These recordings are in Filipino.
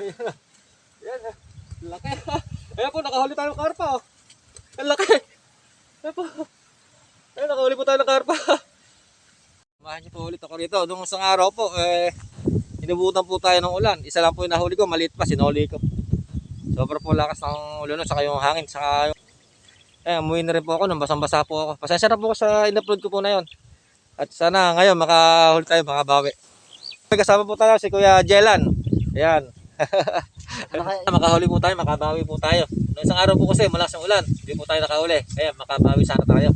Yan, ah. laki. Ayan po, nakahuli tayo ng karpa. Oh. Ang laki. Ayan po. Ayan, nakahuli po tayo ng karpa. Samahan niyo po ulit ako rito. Nung isang araw po, eh, inubutan po tayo ng ulan. Isa lang po yung nahuli ko, maliit pa, sinuli ko. Sobra po lakas ng ulan, saka yung hangin, saka yung... Eh, umuwi na rin po ako, nang basang-basa po ako. Pasensya na po sa in-upload ko po na yon. At sana ngayon, makahuli tayo, makabawi. Kasama po tayo si Kuya Jelan. Ayan. Makahuli po tayo, makabawi po tayo. Noong isang araw po kasi, malakas yung ulan. Hindi po tayo nakahuli. Ayan, makabawi sana tayo.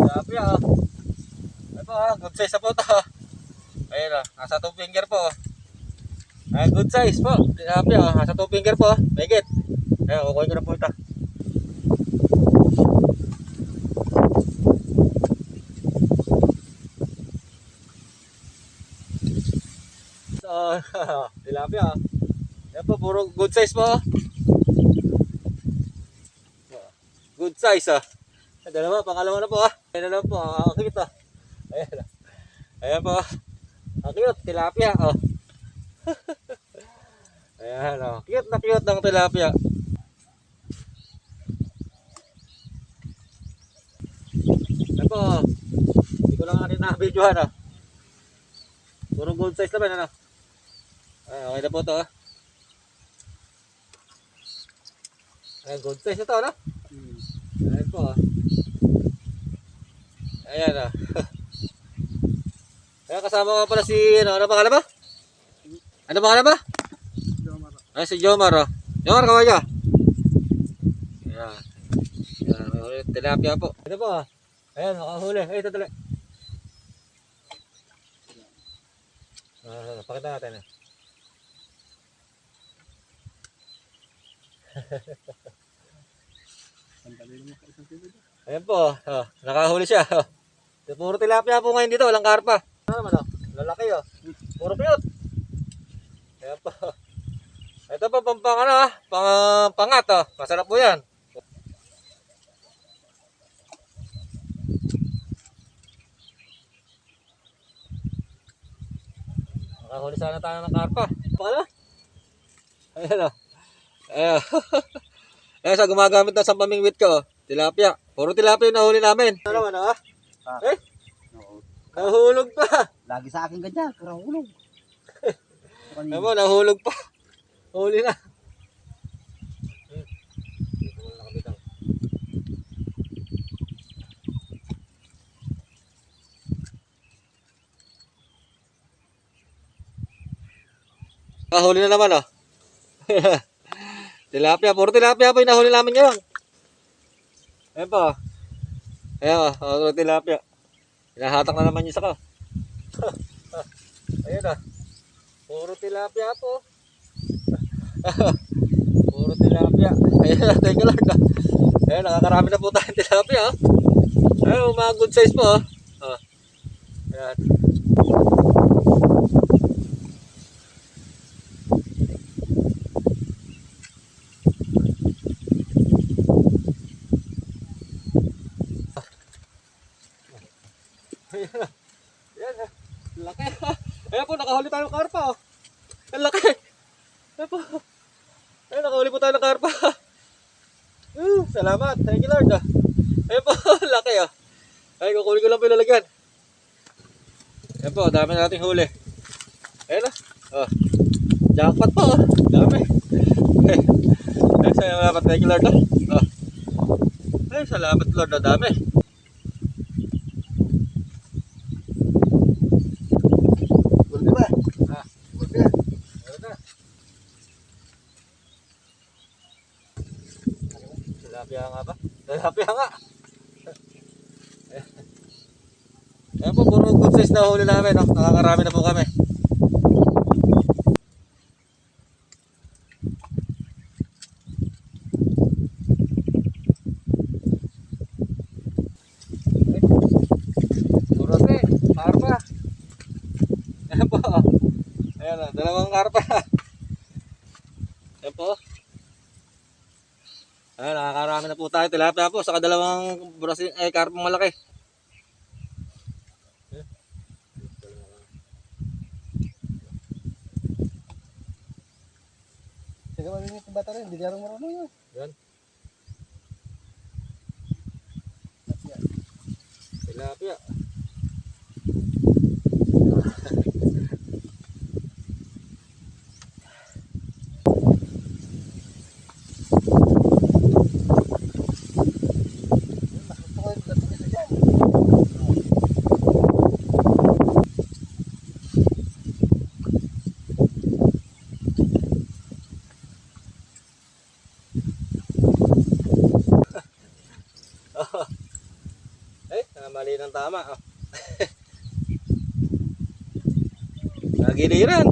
Grabe ah. Ito ah, good size po ito ah. Ayun ah, nasa 2 finger po. oh. Ah, good size po. Grabe ah, nasa 2 finger po. Megit. Ayun, kukuhin ko na po ito. Tilapia ah. Yan po, puro good size po. Good size ah. Dalawa, pangalawa na po ah. Ayan na lang po, ang cute ah. Ayan ah. Ayan po. Ang cute, tilapia oh. Ayan oh. Cute na cute ng tilapia. Po. Hindi ko lang rin na-videohan ah. Puro good size naman ano. Ayan, okay na po to ah. Ayan, good size na to ano. Ayan po ah. Ayan ah. Ayan kasama ko pala si ano, ano pangalan ba? Ano pangalan ba? Ay si Jomar oh. Jomar kaway ka. Ayan. Ayan, tilapia po. Ito po ah. Ayan, nakahuli. Ay, tuloy. Ah, pakita natin eh. Ayan po, oh, nakahuli siya. Oh. Puro tilapia po ngayon dito, walang karpa. Ano naman oh, lalaki oh. Puro cute. Ayan po. Ito po pampang ano ah, pang, pangat oh. Masarap po yan. Nakahuli sana tayo ng karpa. Pakala. Ayan oh. Ayan. Ayan sa gumagamit na sa pamingwit ko. oh. Tilapia. Puro tilapia yung nahuli namin. Ano naman ah? Ah. Eh? Nahulog pa. Lagi sa akin ganyan, karahulog. Ano mo, nahulog pa. Huli na. Ah, huli na naman oh. tilapia, puro tilapia po yung nahuli namin ngayon. Ayan pa. oh. Ayan oh, puro tilapia. Hinahatak na naman yung saka. Ayun ah. Puro tilapia po. Puro tilapia. Ayun, teka lang. Ayun, nakakarami na po tayong tilapia. Ayun, mga good size po. Oh. Ayan. Ayan, ah. laki. Ayan po, nakahuli tayo ng karpa. Oh. Ang laki. Ayan po. Ayan, nakahuli po tayo ng karpa. Uh, salamat. Thank you, Lord. ah. Ayan po, laki ah. Ay, kukunin ko lang po yung lalagyan. Ayan po, dami na nating huli. Ayan ah. Oh. Jackpot po. Oh. Dami. Ay, salamat. Thank you, Lord. ah. Oh. Salamat, Lord. ah. Dami. Bulbi ba? Ah. Bulbi na. Meron na. Tilapia nga ba? Tilapia nga. Ayan po, puro good size na huli namin. No? Nakakarami na po kami. Puro te, karpa. Ayan po. Ayan dalawang karpa. Ayan po. Ayan, nakakarami na po tayo. Tilapia po sa kadalawang brasin, eh, karpong malaki. Sige, mamimit yung bata rin. Hindi rin marunong yun. Yan. Tilapia. Ng tama. Oh. Nagiliran.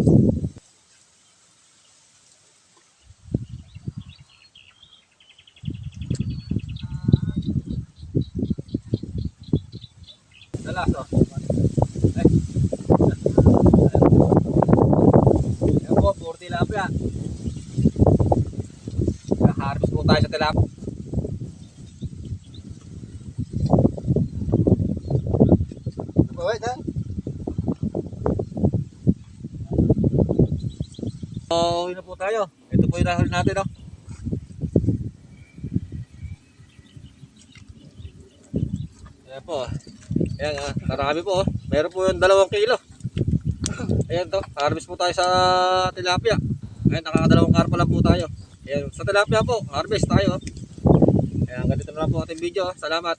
Dalas, oh. Eh. Ayan po, puro tilapia. Nakaharvest po tayo sa tilapia. So, yun na po tayo. Ito po yung nahuli natin, no? Ayan po. Ayan, ah, marami po. oh. Meron po yung dalawang kilo. Ayan to, harvest po tayo sa tilapia. Ayan, nakakadalawang karpa lang po tayo. Ayan, sa tilapia po, harvest tayo. oh. Ayan, ganito na lang po ating video. oh. Salamat.